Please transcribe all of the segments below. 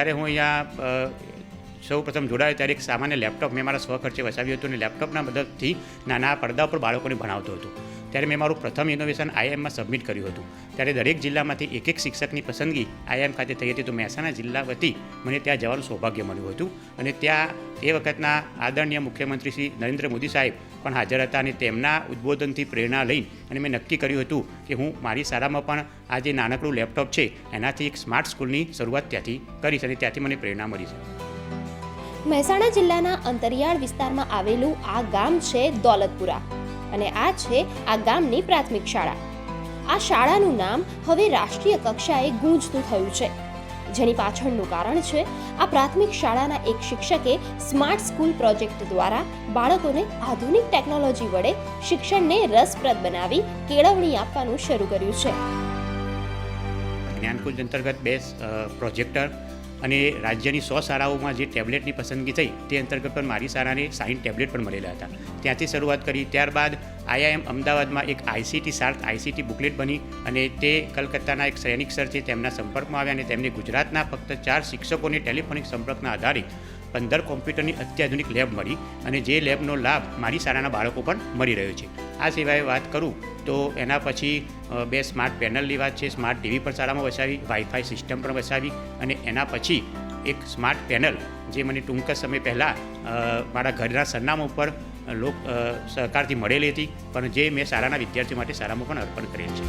જ્યારે હું અહીંયા સૌ પ્રથમ જોડાયો ત્યારે એક સામાન્ય લેપટોપ મેં મારા સ્વખર્ચે વસાવ્યું હતું અને લેપટોપના મદદથી નાના પડદા પર બાળકોને ભણાવતો હતો. ત્યારે મેં મારું પ્રથમ ઇનોવેશન આઈએમમાં સબમિટ કર્યું હતું. ત્યારે દરેક જિલ્લામાંથી એક એક શિક્ષકની પસંદગી આઈએમ ખાતે થઈ હતી. તો મહેસાણા જિલ્લા વતી મને ત્યાં જવાનું સૌભાગ્ય મળ્યું હતું. અને ત્યાં એ વખતના આદરણીય મુખ્યમંત્રી શ્રી નરેન્દ્ર મોદી સાહેબ પણ હાજર હતા અને તેમના ઉદ્બોધનથી પ્રેરણા લઈ અને મેં નક્કી કર્યું હતું કે હું મારી શાળામાં પણ આ જે નાનકડું લેપટોપ છે, એનાથી એક સ્માર્ટ સ્કૂલની શરૂઆત ત્યાંથી કરીશ અને ત્યાંથી મને પ્રેરણા મળી છે. મહેસાણા જિલ્લાના અંતરિયાળ વિસ્તારમાં આવેલું આ ગામ છે દોલતપુરા. અને આ છે આ ગામની પ્રાથમિક શાળા. આ શાળાનું નામ હવે રાષ્ટ્રીય કક્ષાએ ગૂંજતું થયું છે. જેની પાછળનું કારણ છે, આ પ્રાથમિક શાળાના એક શિક્ષકે સ્માર્ટ સ્કૂલ પ્રોજેક્ટ દ્વારા બાળકોને આધુનિક ટેકનોલોજી વડે શિક્ષણને રસપ્રદ બનાવી કેળવણી આપવાનું શરૂ કર્યું છે. જ્ઞાનકુંજ અંતર્ગત બે પ્રોજેક્ટર અને રાજ્યની સો શાળાઓમાં જે ટેબ્લેટની પસંદગી થઈ તે અંતર્ગત પણ મારી શાળાને સાઈન ટેબ્લેટ પણ મળેલા હતા. ત્યાંથી શરૂઆત કરી, ત્યારબાદ આઈઆઈએમ અમદાવાદમાં એક આઈસીટી સાર્થ આઈસીટી બુકલેટ બની અને તે કલકત્તાના એક સૈનિક સર છે, તેમના સંપર્કમાં આવ્યા અને તેમને ગુજરાતના ફક્ત ચાર શિક્ષકોને ટેલિફોનિક સંપર્કના આધારે પંદર કોમ્પ્યુટરની અત્યાધુનિક લેબ મળી અને જે લેબનો લાભ મારી શાળાના બાળકો પણ મળી રહ્યો છે. આ સિવાય વાત કરું તો એના પછી બે સ્માર્ટ પેનલની વાત છે, સ્માર્ટ ટીવી પણ શાળામાં વસાવી વાઈફાઈ સિસ્ટમ પણ વસાવી અને એના પછી એક સ્માર્ટ પેનલ જે મને ટૂંક સમય પહેલાં મારા ઘરના સરનામા ઉપર લોક સહકારથી મળેલી હતી, પણ જે મેં શાળાના વિદ્યાર્થીઓ માટે શાળામાં પણ અર્પણ કરેલ છે.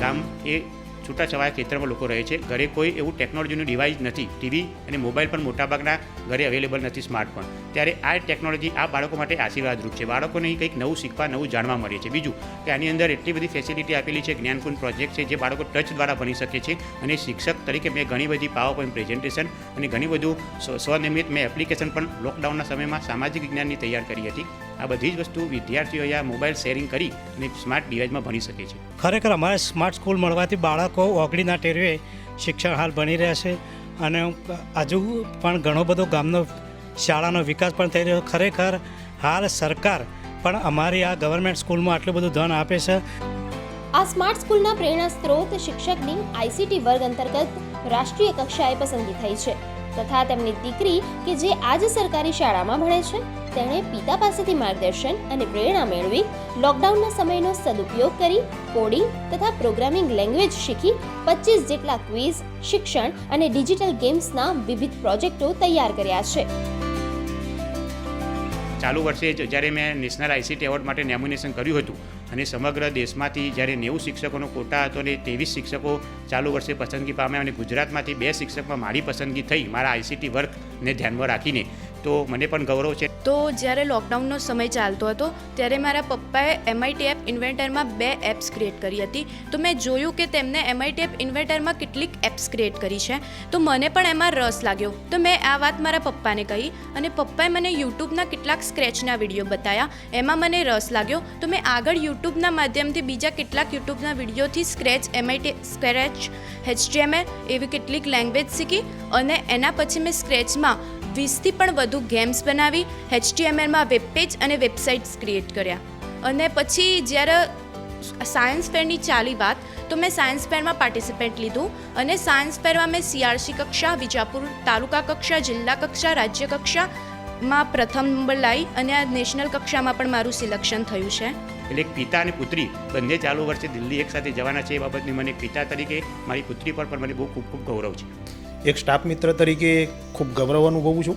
ગામ એ છૂટાછવાયા ખેતરમાં લોકો રહે છે. ઘરે કોઈ એવું ટેકનોલોજીનું ડિવાઇસ નથી. ટીવી અને મોબાઈલ પણ મોટાભાગના ઘરે અવેલેબલ નથી સ્માર્ટફોન ત્યારે આ ટેકનોલોજી આ બાળકો માટે આશીર્વાદરૂપ છે. બાળકોને કંઈક નવું શીખવા, નવું જાણવા મળે છે. બીજું કે આની અંદર એટલી બધી ફેસિલિટી આપેલી છે જ્ઞાનકુંજ પ્રોજેક્ટ છે, જે બાળકો ટચ દ્વારા ભણી શકે છે. અને શિક્ષક તરીકે મેં ઘણી બધી પાવર પોઈન્ટ પ્રેઝન્ટેશન અને ઘણી બધું સ્વ- સ્વનિર્મિત મેં એપ્લિકેશન પણ લોકડાઉનના સમયમાં સામાજિક વિજ્ઞાનની તૈયાર કરી હતી. આ બધી જ વસ્તુ વિદ્યાર્થીઓ આ મોબાઈલ શેરિંગ કરી અને સ્માર્ટ ડિવાઇસમાં ભણી શકે છે. ખરેખર અમારે સ્માર્ટ સ્કૂલ મળવાથી બાળકો ઓગળીના ટેરવે શિક્ષણ હાલ ભણી રહ્યા છે અને હજુ પણ ઘણો બધો ગામનો શાળાનો વિકાસ પણ થઈ રહ્યો ખરેખર હાલ સરકાર પણ અમારી આ ગવર્મેન્ટ સ્કૂલમાં આટલું બધું ધન આપે છે. આ સ્માર્ટ સ્કૂલના પ્રેરણા સ્ત્રોત શિક્ષકની આઈસીટી વર્ગ અંતર્ગત રાષ્ટ્રીય કક્ષાએ પસંદગી થઈ છે. તથા તેમની દીકરી કે જે આજ સરકારી શાળામાં ભણે છે, તેણે પિતા પાસેથી માર્ગદર્શન અને પ્રેરણા મેળવી, લોકડાઉનના સમયનો સદુપયોગ કરી, કોડિંગ તથા પ્રોગ્રામિંગ લેંગ્વેજ શીખી, પચીસ જેટલા ક્વિઝ, શિક્ષણ અને ડિજિટલ ગેમ્સના વિવિધ પ્રોજેક્ટો તૈયાર કર્યા છે. ચાલુ વર્ષે જ્યારે મેં નેશનલ આઈસીટી એવોર્ડ માટે નોમિનેશન કર્યું હતું અને સમગ્ર દેશમાંથી જ્યારે નેવું શિક્ષકોનો કોટા હતો અને ત્રેવીસ શિક્ષકો ચાલુ વર્ષે પસંદગી પામ્યા અને ગુજરાતમાંથી બે શિક્ષકમાં મારી પસંદગી થઈ, મારા આઈસીટી વર્કને ધ્યાનમાં રાખીને. તો મને પણ ગૌરવ છે. તો જ્યારે લોકડાઉનનો સમય ચાલતો હતો, ત્યારે મારા પપ્પાએ એમઆઈટી એપ ઇન્વેન્ટરમાં બે એપ્સ ક્રિએટ કરી હતી. તો મેં જોયું કે તેમને એમઆઈટી એપ ઇન્વેન્ટરમાં કેટલીક એપ્સ ક્રિએટ કરી છે. તો મને પણ એમાં રસ લાગ્યો. તો મેં આ વાત મારા પપ્પાને કહી અને પપ્પાએ મને યુટ્યુબના કેટલાક સ્ક્રેચના વીડિયો બતાવ્યા એમાં મને રસ લાગ્યો. તો મેં આગળ યુટ્યુબના માધ્યમથી બીજા કેટલાક યુટ્યુબના વિડીયોથી સ્ક્રેચ એમઆઈટી સ્ક્રેચ એચટીએમએલ એવી કેટલીક લેંગ્વેજ શીખી અને એના પછી મેં સ્ક્રેચમાં વીસથી પણ વધુ ગેમ્સ બનાવી, એચટીએમએલમાં વેબ પેજ અને વેબસાઇટ્સ ક્રિએટ કર્યા. અને પછી જ્યારે સાયન્સ ફેરની ચાલી વાત, તો મેં સાયન્સ ફેરમાં પાર્ટિસિપેટ લીધું અને સાયન્સ ફેરમાં મેં સીઆરસી કક્ષા, વિજાપુર તાલુકા કક્ષા, જિલ્લા કક્ષા, રાજ્ય કક્ષામાં પ્રથમ નંબર લાવી અને આ નેશનલ કક્ષામાં પણ મારું સિલેક્શન થયું છે. એટલે એક પિતા અને પુત્રી, બંને ચાલુ વર્ષે દિલ્હી એકસાથે જવાના છે એ બાબતની મને પિતા તરીકે, મારી પુત્રી પર પણ મને બહુ ખૂબ ખૂબ ગૌરવ છે. એક સ્ટાફ મિત્ર તરીકે ખૂબ ગૌરવ અનુભવું છું.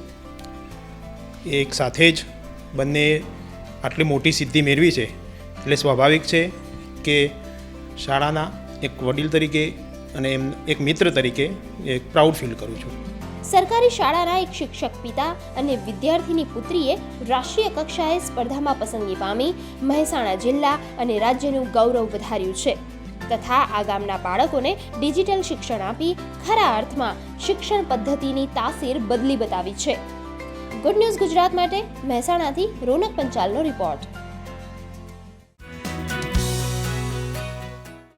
એક સાથે જ બંને આટલી મોટી સિદ્ધિ મેળવી છે. એટલે સ્વાભાવિક છે કે શાળાના એક વડીલ તરીકે અને એમ એક મિત્ર તરીકે એક પ્રાઉડ ફીલ કરું છું. સરકારી શાળાના એક શિક્ષક પિતા અને વિદ્યાર્થીની પુત્રીએ રાષ્ટ્રીય કક્ષાએ સ્પર્ધામાં પસંદગી પામી. મહેસાણા જિલ્લા અને રાજ્યનું ગૌરવ વધાર્યું છે. તથા આ ગામના બાળકોને ડિજિટલ શિક્ષણ આપી ખરા અર્થમાં શિક્ષણ પદ્ધતિની તાસીર બદલી બતાવી છે. ગુડ ન્યૂઝ ગુજરાત માટે મહેસાણાથી રોનક પંચાલનો રિપોર્ટ.